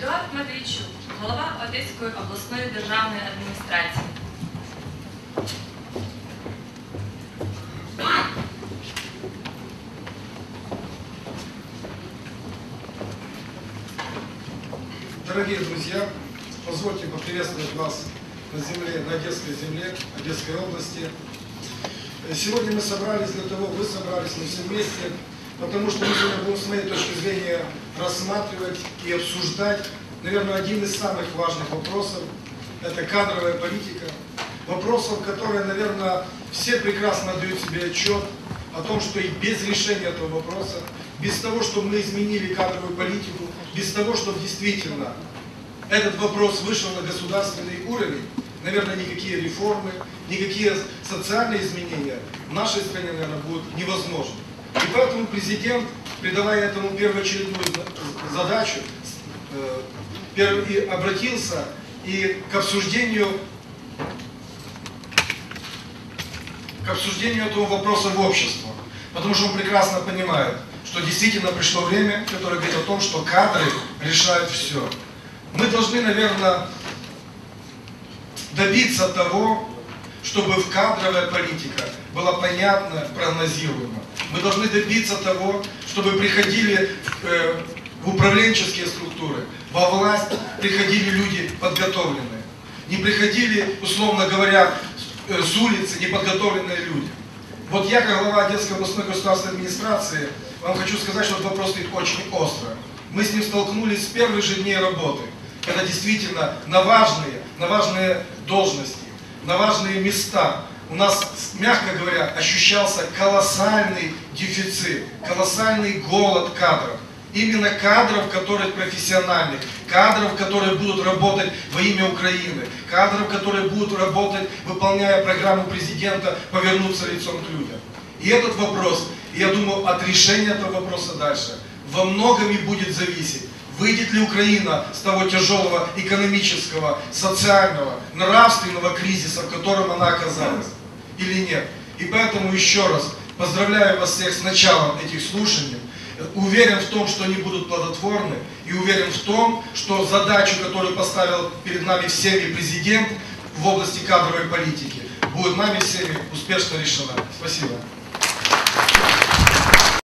Едуард Матвійчук, голова Одеської обласної державної адміністрації. Дорогие друзья, позвольте поприветствовать вас на земле, на Одесской земле, Одесской области. Э, Сегодня мы собрались для того, вы собрались, мы все вместе, потому что сегодня будем, с моей точки зрения, рассматривать и обсуждать, наверное, один из самых важных вопросов. Это кадровая политика. Вопросов, которые, наверное, все прекрасно дают себе отчет о том, что и без решения этого вопроса, без того, чтобы мы изменили кадровую политику, без того, чтобы действительно этот вопрос вышел на государственный уровень, наверное, никакие реформы, никакие социальные изменения в нашей стране, наверное, будут невозможны. И поэтому президент, придавая этому первоочередную за- задачу, э, обратился и к обсуждению к обсуждению этого вопроса в обществе. Потому что он прекрасно понимает, что действительно пришло время, которое говорит о том, что кадры решают все. Мы должны, наверное, добиться того, чтобы в кадровая политика была понятна, прогнозируема. Мы должны добиться того, чтобы приходили э, в управленческие структуры, во власть приходили люди подготовленные. Не приходили, условно говоря, э, с улицы неподготовленные люди. Вот я, как глава Одесской областной государственной администрации, вам хочу сказать, что этот вопрос стоит очень остро. Мы с ним столкнулись с первых же дней работы, когда действительно на важные, на важные должности, на важные места у нас, мягко говоря, ощущался колоссальный дефицит, колоссальный голод кадров. Именно кадров, которые профессиональных, кадров, которые будут работать во имя Украины, кадров, которые будут работать, выполняя программу президента «Повернуться лицом к людям». И этот вопрос, я думаю, от решения этого вопроса дальше, во многом и будет зависеть, выйдет ли Украина с того тяжелого экономического, социального, нравственного кризиса, в котором она оказалась, или нет. И поэтому еще раз поздравляю вас всех с началом этих слушаний. Уверен в том, что они будут плодотворны, и уверен в том, что задачу, которую поставил перед нами всеми президент в области кадровой политики, будет нами всеми успешно решена. Спасибо.